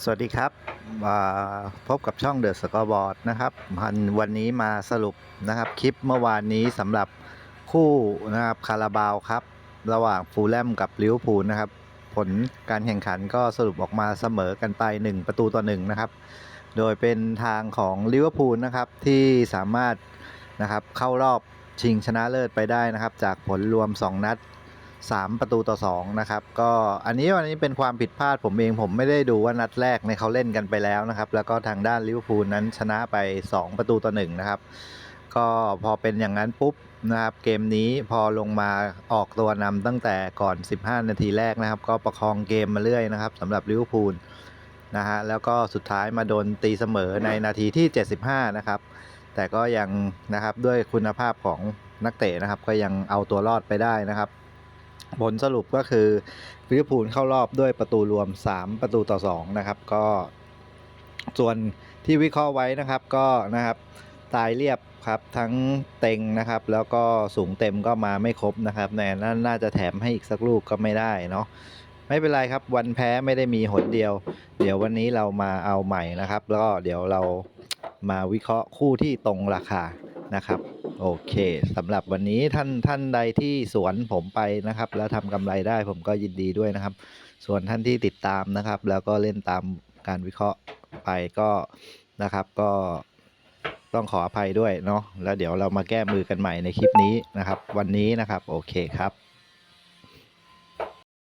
สวัสดีครับพบกับช่องเดอะสกอร์บอร์ดนะครับวันวันนี้มาสรุปนะครับคลิปเมื่อวานนี้สำหรับคู่นะครับคาราบาวครับ ระหว่างฟูลแลมกับลิเวอร์พูลนะครับ ผลการแข่งขันก็สรุปออกมาเสมอกันไป 1 ประตูต่อ1นะครับ โดยเป็นทางของลิเวอร์พูลนะครับที่สามารถนะครับเข้ารอบชิงชนะเลิศไปได้นะครับ จากผลรวม 2 นัด 3 ประตูต่อ2นะครับก็อันนี้วันนี้เป็นความผิดพลาดผมเองผมไม่ได้ดูว่านัดแรกเนี่ยเขาเล่นกันไปแล้วนะครับ แล้วก็ทางด้านลิเวอร์พูลนั้นชนะไป 2 ประตูต่อ1นะครับก็พอเป็นอย่างนั้นปุ๊บนะครับเกมนี้พอลงมาออกตัวนำตั้งแต่ก่อน 15 นาทีแรกนะครับ ก็ประคองเกมมาเรื่อยนะครับสำหรับลิเวอร์พูลนะฮะแล้วก็สุดท้ายมาโดนตีเสมอในนาทีที่ 75 นะครับ แต่ก็ยังนะครับด้วยคุณภาพของนักเตะนะครับ ก็ยังเอาตัวรอดไปได้นะครับ ผลสรุปก็คือลิเวอร์พูลเข้ารอบด้วยประตูรวม 3 ประตูต่อ 2 นะครับ ก็ ส่วนที่วิเคราะห์ไว้นะครับก็นะครับตายเรียบครับทั้งเต็งนะครับ แล้วก็สูงเต็มก็มาไม่ครบนะครับแน่นน่าจะแถมให้อีกสักลูกก็ไม่ได้เนาะไม่เป็นไรครับ วันแพ้ไม่ได้มีหนเดียว เดี๋ยววันนี้เรามาเอาใหม่นะครับ แล้วก็เดี๋ยวเรามาวิเคราะห์คู่ที่ตรงราคานะครับ โอเคสำหรับวันนี้ท่านท่านใดที่สวนผมไปนะครับ แล้วทำกำไรได้ผมก็ยินดีด้วยนะครับ ส่วนท่านที่ติดตามนะครับ แล้วก็เล่นตามการวิเคราะห์ไปก็นะครับก็ต้องขออภัยด้วยเนาะแล้วเดี๋ยวเรามาแก้มือกันใหม่ในคลิปนี้นะครับ วันนี้นะครับ โอเคครับ